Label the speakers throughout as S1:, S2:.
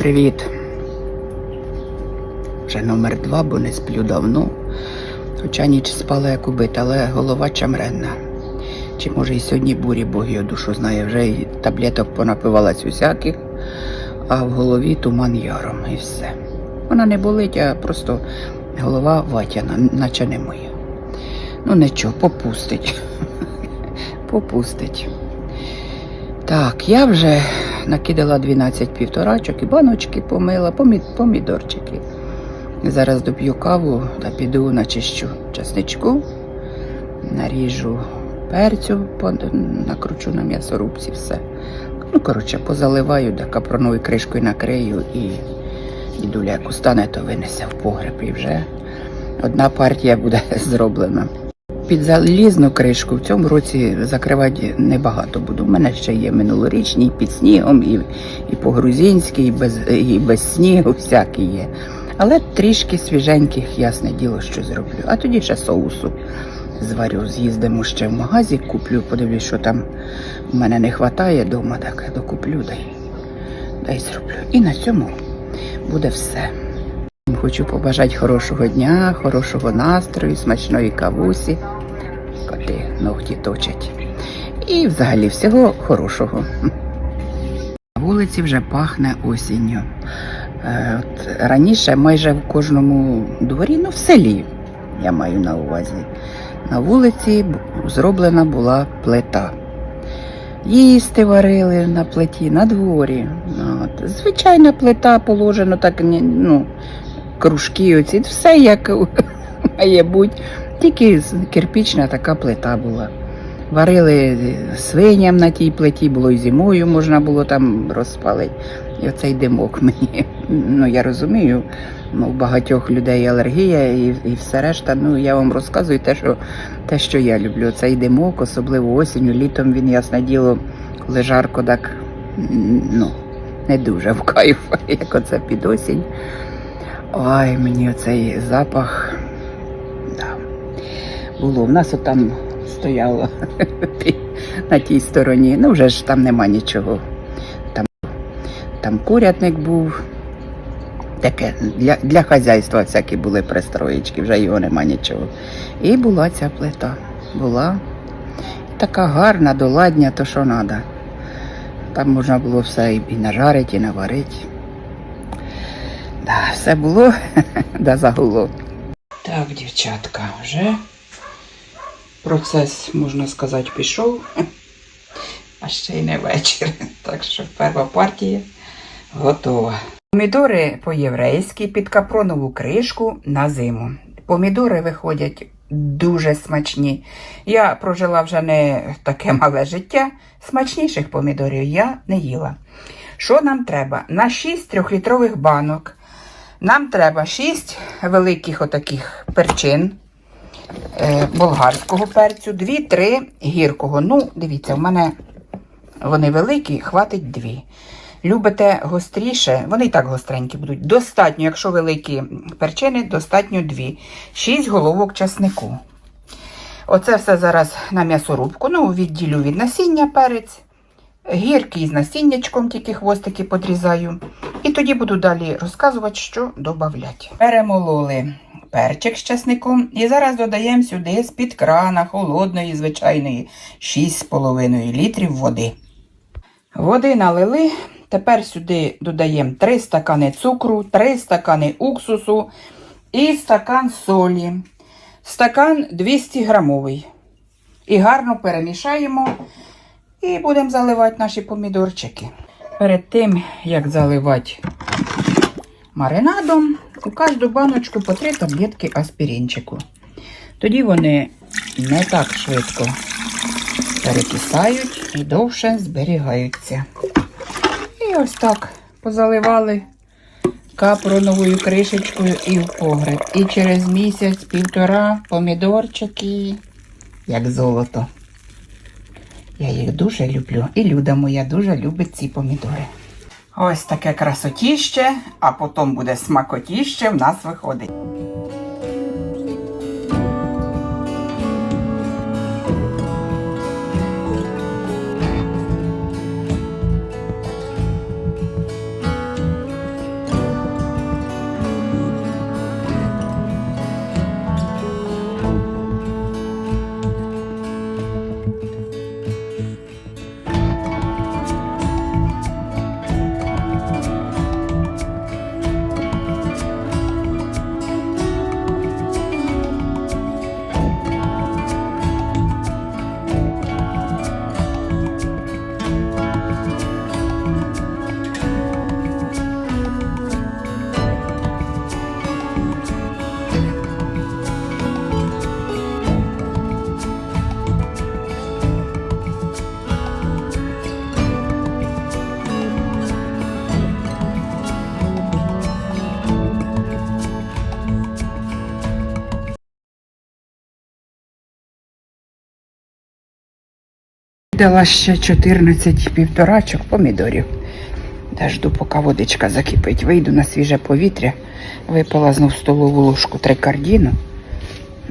S1: Привіт. Вже номер два, бо не сплю давно. Хоча ніч спала як убита, але голова чамренна. Чи може і сьогодні бурі Бог його душу знає, вже і таблеток понапивалась усяких, а в голові туман яром і все. Вона не болить, а просто голова ватяна, наче не моя. Ну нічого, попустить. попустить. Так, я вже накидала 12 півторачок і баночки помила, помі- помідорчики. Зараз доп'ю каву та піду начищу часничку, наріжу перцю, накручу на м'ясорубці все. Ну, коротше, позаливаю, да капроновою кришкою накрию і дідуля, як устане, то винесе в погреб і вже одна партія буде зроблена. Під залізну кришку в цьому році закривати небагато буду. У мене ще є минулорічні під снігом, і, і по-грузинськи, і без, і без снігу, всякі є. Але трішки свіженьких, ясне діло, що зроблю. А тоді ще соусу зварю. З'їздимо ще в магазі, куплю, подивлюсь, що там у мене не вистачає вдома, так докуплю, дай, дай зроблю. І на цьому буде все. Хочу побажати хорошого дня, хорошого настрою, смачної кавусі. Коти ногті точать. І взагалі всього хорошого. На вулиці вже пахне осінню. Е, От раніше майже в кожному дворі, ну в селі, я маю на увазі, на вулиці зроблена була плита. Їсти варили на плиті, на дворі. От. Звичайна плита положена, так ну, кружки, оці, все як має бути. Тільки кирпічна така плита була. Варили свиням на тій плиті, було і зимою можна було там розпалити. І оцей димок мені. Ну я розумію, ну, у багатьох людей алергія і, і все решта. Ну я вам розказую те, що те, що я люблю. Цей димок, особливо осінню, літом він, ясне діло, коли жарко, так ну, не дуже в кайф, як оце під осінь. Ой, мені оцей запах. Було. В нас отам стояло на тій стороні. Ну, вже ж там нема нічого. Там, там курятник був. Таке для, для хазяйства всякі були пристроєчки, вже його нема нічого. І була ця плита. Була така гарна, доладня, то що треба. Там можна було все і нажарити, і наварити. Да, все було, да загуло. Так, дівчатка, вже процес, можна сказати, пішов, а ще й не вечір. Так що перша партія готова. Помідори по-єврейськи під капронову кришку на зиму. Помідори виходять дуже смачні. Я прожила вже не таке мале життя. Смачніших помідорів я не їла. Що нам треба? На 6 трьохлітрових банок. Нам треба 6 великих отаких перчин болгарського перцю, 2-3 гіркого. Ну, дивіться, в мене вони великі, хватить 2. Любите гостріше, вони і так гостренькі будуть. Достатньо, якщо великі перчини, достатньо 2. 6 головок часнику. Оце все зараз на м'ясорубку. Ну, відділю від насіння перець. Гіркий з насіннячком, тільки хвостики подрізаю. І тоді буду далі розказувати, що додавати. Перемололи перчик з часником. І зараз додаємо сюди з-під крана холодної, звичайної 6,5 літрів води. Води налили. Тепер сюди додаємо 3 стакани цукру, 3 стакани уксусу і стакан солі. Стакан 200 грамовий. І гарно перемішаємо. І будемо заливати наші помідорчики. Перед тим, як заливати маринадом, у кожну баночку по 3 таблетки аспіринчику. Тоді вони не так швидко перекисають і довше зберігаються. І ось так позаливали капроновою кришечкою і в погреб. І через місяць-півтора помідорчики, як золото. Я їх дуже люблю. І Люда моя дуже любить ці помідори. Ось таке красотіще, а потім буде смакотіще в нас виходить. Накидала ще 14 півторачок помідорів. Та поки водичка закипить. Вийду на свіже повітря, випала знов столову ложку трикардіну.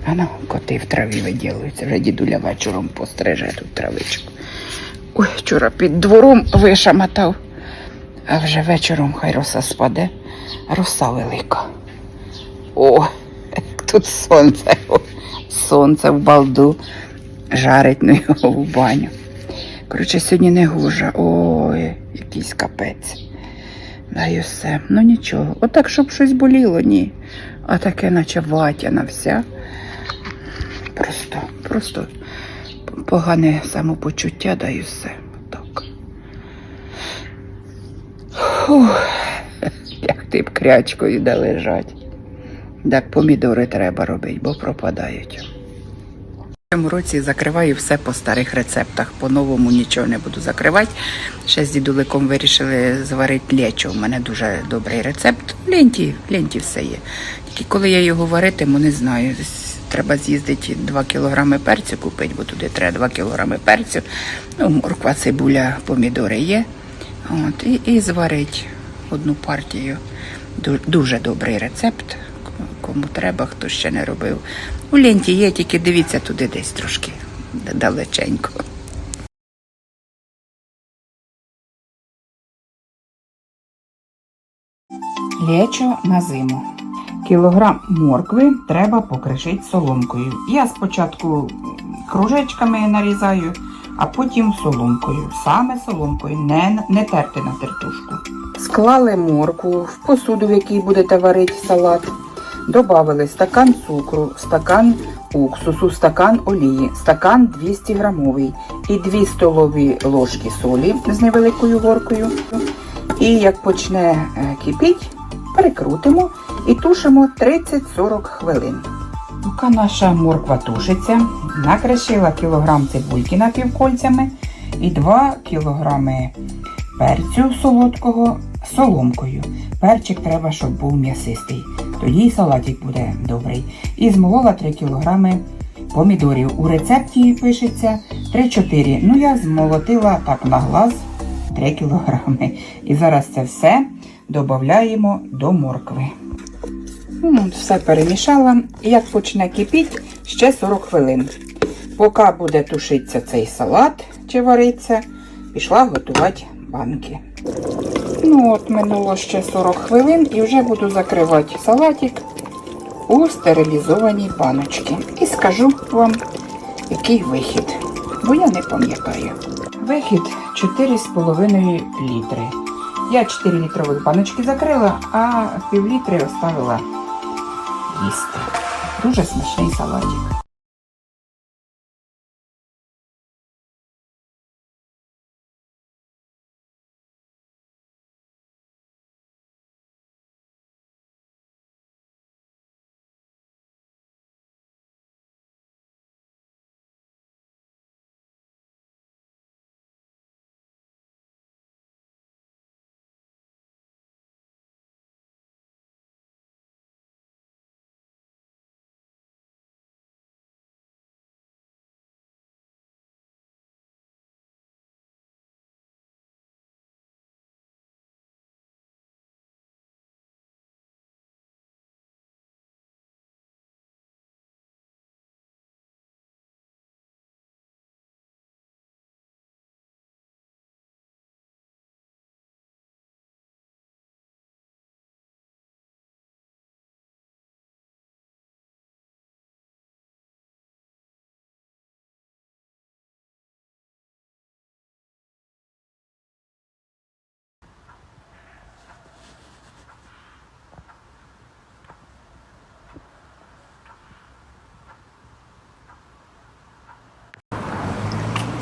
S1: А ну, коти в траві виділуються. Вже дідуля вечором постриже тут травичку. Ой, вчора під двором вишамотав. А вже вечором хай роса спаде. Роса велика. О, тут сонце. Сонце в балду. Жарить ну його в баню. Коротше, сьогодні не гужа. Ой, якийсь капець. Да і все. Ну нічого. Отак, щоб щось боліло, ні. А таке, наче ватяна вся. Просто, просто погане самопочуття, да і все. Так. Фух, як ти б крячкою де лежать. Так помідори треба робити, бо пропадають. Цьому році закриваю все по старих рецептах. По-новому нічого не буду закривати. Ще з дідуликом вирішили зварити лечо. У мене дуже добрий рецепт. В ленті, в ленті все є. Тільки коли я його варитиму, не знаю. Треба з'їздити 2 кілограми перцю купити, бо туди треба 2 кілограми перцю. Ну, морква, цибуля, помідори є. От, і, і зварить одну партію. Дуже добрий рецепт. Кому треба, хто ще не робив. У ленті є, тільки дивіться туди десь трошки далеченько. Лечо на зиму. Кілограм моркви треба покришити соломкою. Я спочатку кружечками нарізаю, а потім соломкою. Саме соломкою, не, не терти на тертушку. Склали моркву в посуду, в якій будете варити салат. Добавили стакан цукру, стакан уксусу, стакан олії, стакан 200 грамовий і 2 столові ложки солі з невеликою горкою. І як почне е, кипіть, перекрутимо і тушимо 30-40 хвилин. Поки наша морква тушиться, накришила кілограм цибульки напівкольцями і 2 кілограми перцю солодкого соломкою. Перчик треба, щоб був м'ясистий. Тоді салатик буде добрий. І змолола 3 кілограми помідорів. У рецепті пишеться 3-4. Ну я змолотила так на глаз 3 кілограми. І зараз це все додаємо до моркви. Ну, Все перемішала. І як почне кипіти, ще 40 хвилин. Поки буде тушитися цей салат чи вариться, пішла готувати банки. Ну от минуло ще 40 хвилин і вже буду закривати салатик у стерилізованій баночці. І скажу вам, який вихід, бо я не пам'ятаю. Вихід 4,5 літри. Я 4 літрових баночки закрила, а пів літри оставила їсти. Дуже смачний салатик.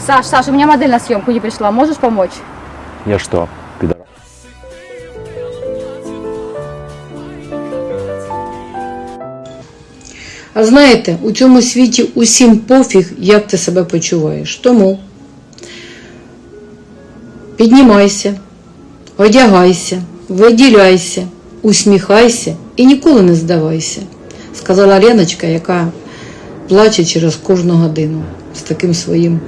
S2: Саш, Саш, у меня модель на съемку не пришла. Можешь помочь?
S3: Я что, пидор?
S4: А знаєте, у цьому світі усім пофіг, як ти себе почуваєш. Тому піднімайся, одягайся, виділяйся, усміхайся і ніколи не здавайся, сказала Леночка, яка плаче через кожну годину з таким своїм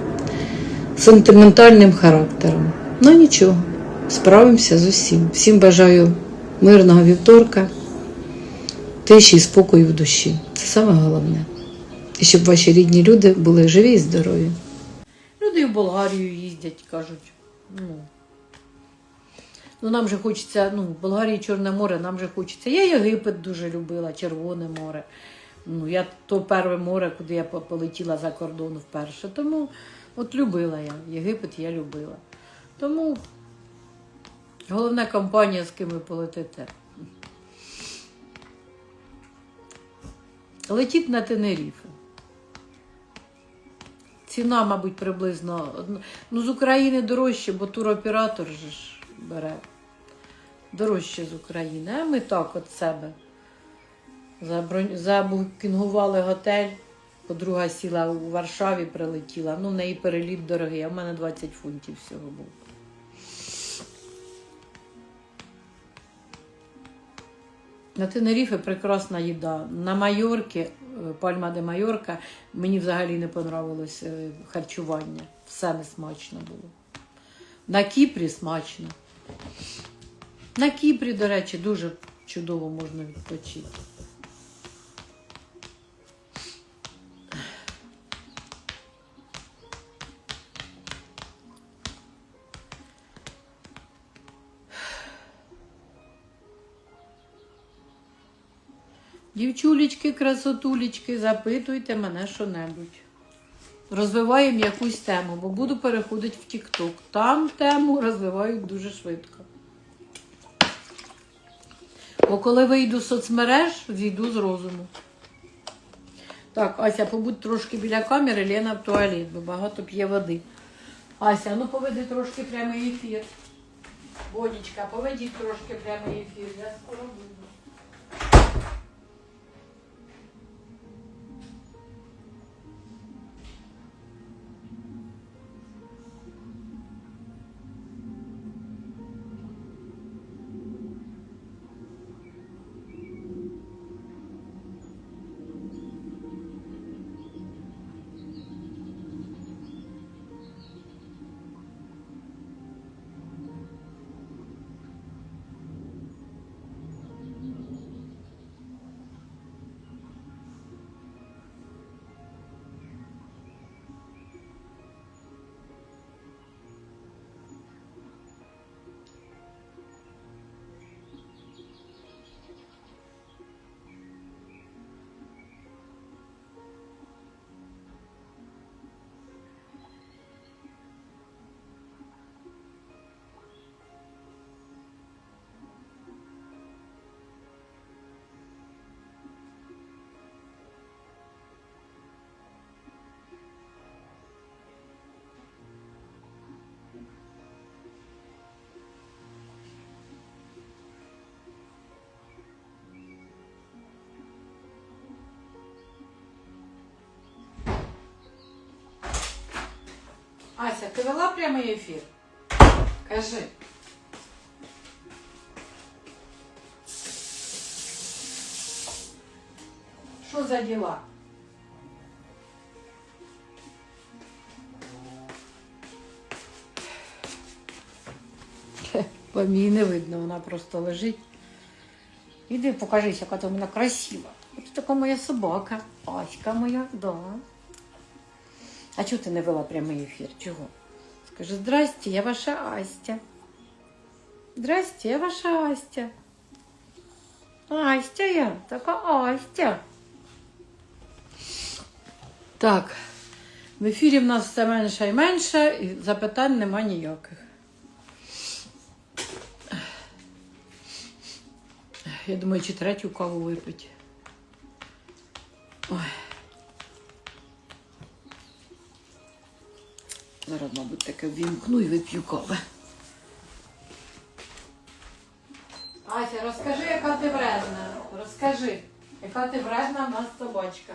S4: сентиментальним характером. Ну нічого, справимося з усім. Всім бажаю мирного вівторка, тиші і спокою в душі. Це саме головне. І щоб ваші рідні люди були живі і здорові. Люди в Болгарію їздять, кажуть. Ну, ну нам же хочеться, ну, в Болгарії Чорне море, нам же хочеться. Я Єгипет дуже любила, Червоне море. Ну, я то перше море, куди я полетіла за кордон вперше. Тому от любила я. Єгипет я любила. Тому головна компанія, з ким ви полетите. Летіть на Тенеріфе. Ціна, мабуть, приблизно. Ну, з України дорожче, бо туроператор же ж бере. Дорожче з України. А ми так от себе. Забронь... Готель. Подруга сіла у Варшаві, прилетіла. Ну, в неї переліт дорогий, а в мене 20 фунтів всього було. На Тенеріфе прекрасна їда. На Майорці, е, Пальма де Майорка, мені взагалі не понравилось е, харчування. Все не смачно було. На Кіпрі смачно. На Кіпрі, до речі, дуже чудово можна відпочити. Дівчулечки, красотулечки, запитуйте мене що-небудь. Розвиваємо якусь тему, бо буду переходити в TikTok. Там тему розвивають дуже швидко. Бо коли вийду з соцмереж, зійду з розуму. Так, Ася, побудь трошки біля камери, Лена в туалет, бо багато п'є води. Ася, ну поведи трошки прямий ефір. Бодічка, поведіть трошки прямий ефір. Я скоро буду. Ти вела прямий ефір? Кажи. Що за діла? По мені не видно, вона просто лежить. Іди покажись, яка ти у мене красива. Ось така моя собака. Аська моя, да. А чого ти не вела прямий ефір? Чого? Скажи, здрасте, я ваша Астя. Здрасте, я ваша Астя. Астя я, така Астя. Так, в ефірі в нас все менше і менше, і запитань нема ніяких. Я думаю, чи третю каву випити. Ой. Зараз, мабуть, таке ввімкну і вип'ю кави. Ася, розкажи, яка ти вредна. Розкажи, яка ти вредна в нас собачка.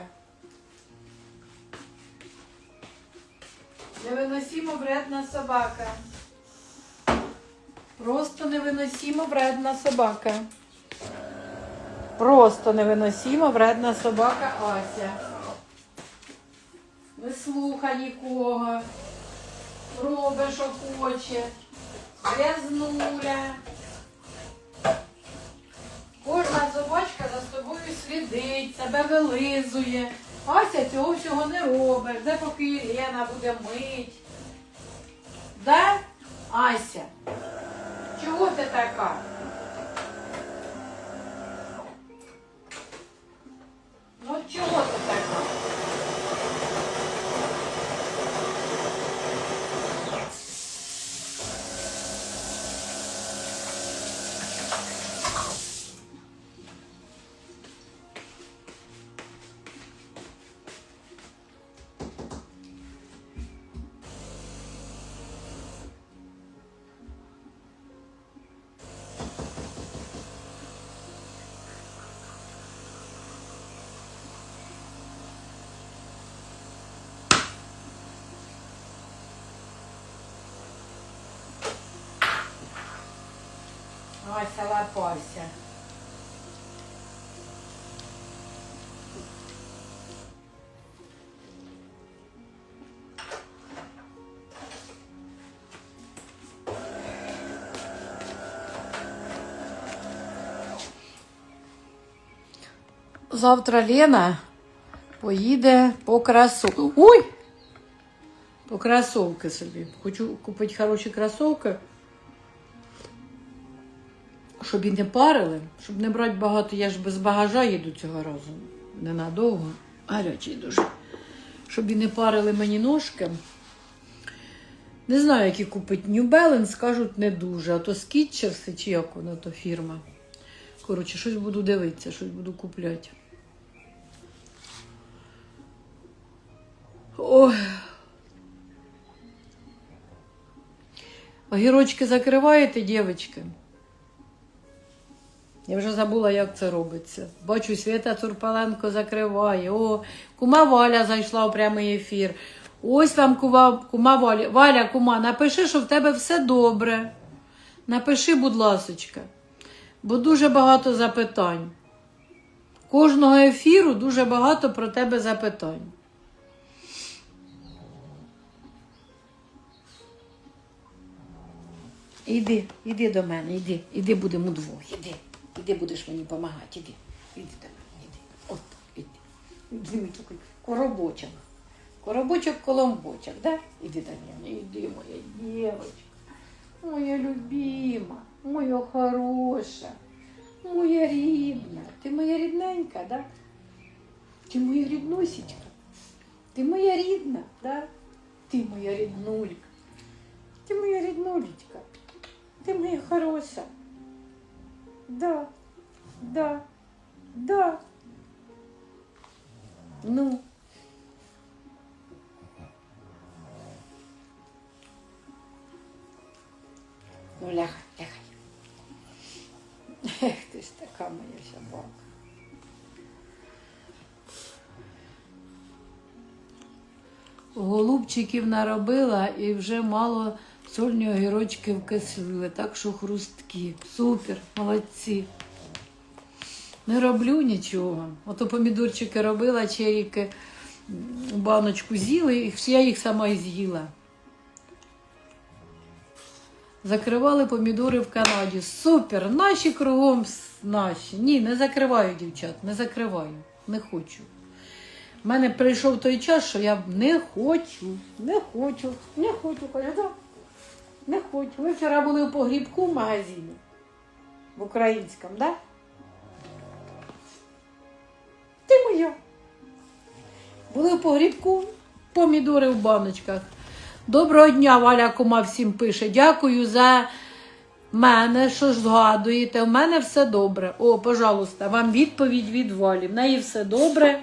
S4: Невиносимо вредна собака. Просто невиносимо вредна собака. Просто невиносимо вредна собака Ася. Не слухай нікого. Робить, що хоче. Грязнуля. Кожна собачка за собою слідить, себе вилизує. Ася цього всього не робить. Де поки Єлена буде мить. Да? Ася? Чого ти така? Ну чого ти Ася, лапайся. Завтра Лена поїде по кросовки. Ой! По кросовки собі. Хочу купити хороші кросовки Щоб і не парили, щоб не брати багато, я ж без багажа їду цього разу. Ненадовго. Гарячий дуже. Щоб і не парили мені ножки. Не знаю, які купити New Balance, кажуть, не дуже. А то Skechers, чи як вона то фірма. Коротше, щось буду дивитися, щось буду купляти. Ой. Огірочки закриваєте, дівчатки? Я вже забула, як це робиться. Бачу, Свята Турпаленко закриває. О, кума Валя зайшла у прямий ефір. Ось вам кума, кума Валя. Валя, кума, напиши, що в тебе все добре. Напиши, будь ласочка. Бо дуже багато запитань. Кожного ефіру дуже багато про тебе запитань. Іди, іди до мене, іди, іди будемо удвох, іди. Іди будеш мені допомагати, іди. Іди до мене, іди. От, іди. Мій такий коробочок. Коробочок, коломбочок, да? Іди до мене, іди, моя дівчинка. Моя любима, моя хороша, моя рідна. Ти моя рідненька, да? Ти моя ріднусечка. Ти моя рідна, да? Ти моя ріднулька. Ти моя ріднулечка. Ти моя хороша. Да, да, да. Ну. Ну, лягай, лягай. Ех, ти ж така моя собака. Голубчиків наробила і вже мало сольні огірочки вкислили, так що хрусткі. Супер, молодці. Не роблю нічого. Ото помідорчики робила, черіки баночку з'їли, і я їх сама і з'їла. Закривали помідори в Канаді. Супер! Наші кругом наші. Ні, не закриваю, дівчат, не закриваю. Не хочу. У мене прийшов той час, що я не хочу, не хочу, не хочу. Кажу, не хочу. Ви вчора були у погрібку в магазині в українському, так? Да? Ти моя. Були в погрібку, помідори в баночках. Доброго дня, Валя Кома всім пише. Дякую за мене, що ж згадуєте. У мене все добре. О, пожалуйста, вам відповідь від Валі. В неї все добре.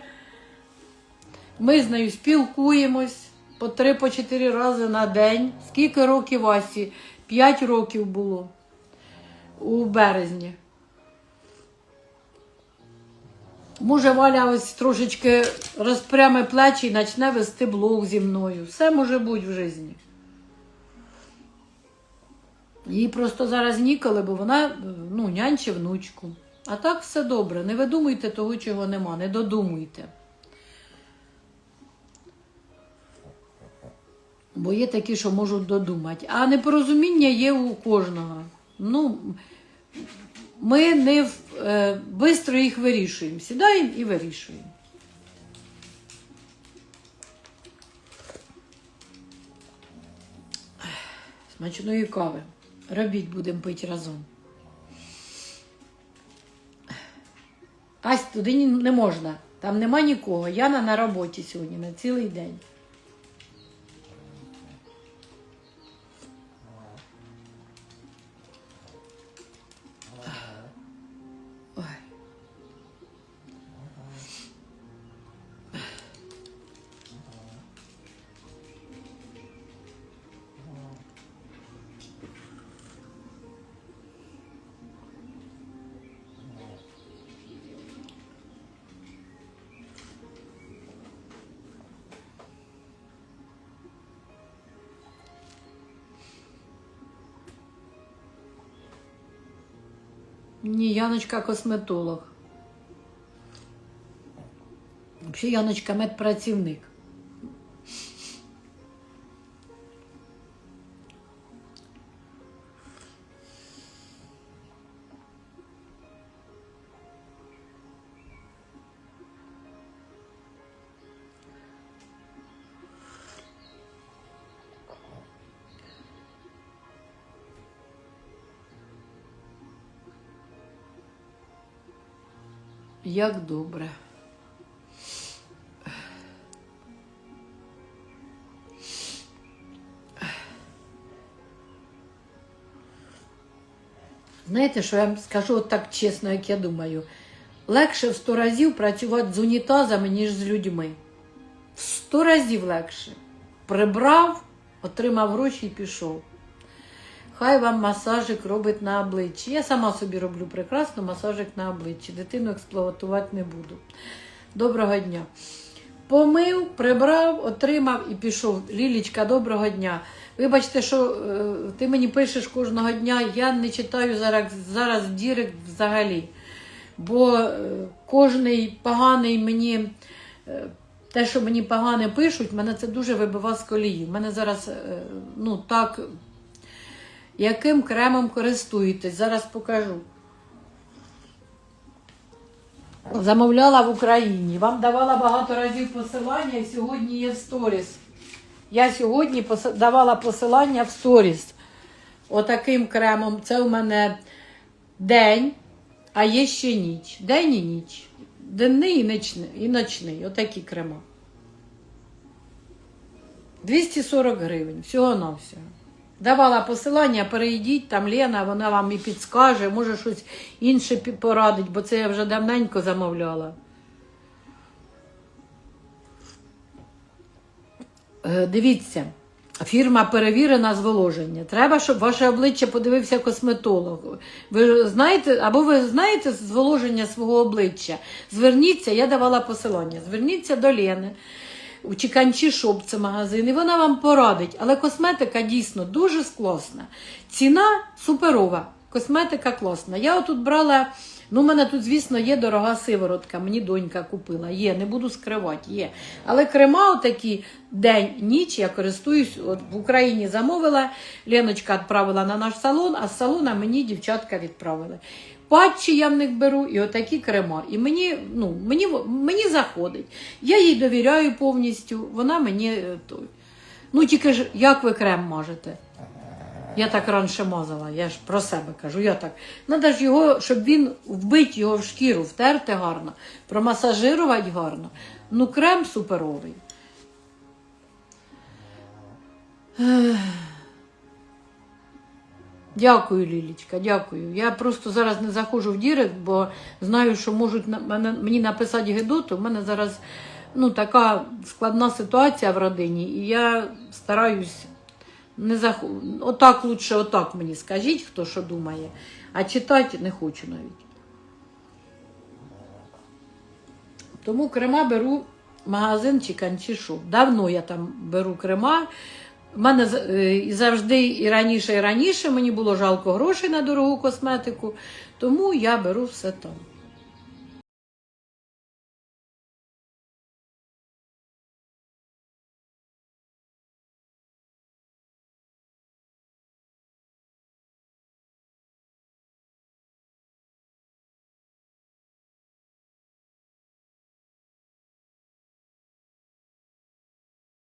S4: Ми з нею спілкуємось по три, по чотири рази на день. Скільки років Васі? П'ять років було у березні. Може, Валя ось трошечки розпряме плечі і почне вести блог зі мною. Все може бути в житті. Їй просто зараз ніколи, бо вона ну, нянче внучку. А так все добре. Не видумуйте того, чого нема, не додумуйте. Бо є такі, що можуть додумати. А непорозуміння є у кожного. Ну, ми не в- е, їх вирішуємо. Сідаємо і вирішуємо. Смачної кави. Робіть будемо пити разом. Ась, туди не можна. Там нема нікого. Яна на роботі сьогодні на цілий день. Яночка косметолог. Взагалі Яночка медпрацівник. Як добре. Знаєте, що я вам скажу от так чесно, як я думаю. Легше в сто разів працювати з унітазами, ніж з людьми. В сто разів легше. Прибрав, отримав гроші і пішов. Хай вам масажик робить на обличчі. Я сама собі роблю прекрасно масажик на обличчі. Дитину експлуатувати не буду. Доброго дня. Помив, прибрав, отримав і пішов. Лілічка, доброго дня. Вибачте, що е, ти мені пишеш кожного дня, я не читаю зараз, зараз дірект взагалі. Бо е, кожний поганий мені, е, те, що мені погане пишуть, мене це дуже вибива з колії. Мене зараз е, ну, так яким кремом користуєтесь? Зараз покажу. Замовляла в Україні. Вам давала багато разів посилання і сьогодні є в сторіс. Я сьогодні давала посилання в сторіс. Отаким кремом. Це у мене день, а є ще ніч. День і ніч. Денний і ночний. І ночний. Отакі крема. 240 гривень. Всього на всього. Давала посилання, перейдіть, там Лена, вона вам і підскаже, може щось інше порадить, бо це я вже давненько замовляла. Е, Дивіться, фірма перевірена зволоження. Треба, щоб ваше обличчя подивився косметолог. Ви знаєте, або ви знаєте зволоження свого обличчя. Зверніться, я давала посилання. Зверніться до Лени. У Чіканчі Шоп це магазин, і вона вам порадить. Але косметика дійсно дуже класна. Ціна суперова. Косметика класна. Я отут брала. Ну, у мене тут, звісно, є дорога сиворотка. Мені донька купила. Є, не буду скривати, є. Але крема отакі день, ніч я користуюсь. От в Україні замовила. Леночка відправила на наш салон, а з салона мені дівчатка відправили. Патчі я в них беру і отакі крема. І мені, ну, мені, мені заходить. Я їй довіряю повністю, вона мені е, той. Ну тільки ж як ви крем мажете? Я так раніше мазала, я ж про себе кажу. Я так. Надо ж його, щоб він вбити його в шкіру, втерти гарно, промасажирувати гарно. Ну, крем суперовий. Дякую, Лілічка, дякую. Я просто зараз не заходжу в Дірект, бо знаю, що можуть мені написати гидоту. У мене зараз ну, така складна ситуація в родині, і я стараюсь не зах... Отак лучше, отак мені скажіть, хто що думає, а читати не хочу навіть. Тому крема беру магазин Чіканчі Шоп. Давно я там беру крема. У мене е, і завжди і раніше, і раніше мені було жалко грошей на дорогу косметику, тому я беру все там.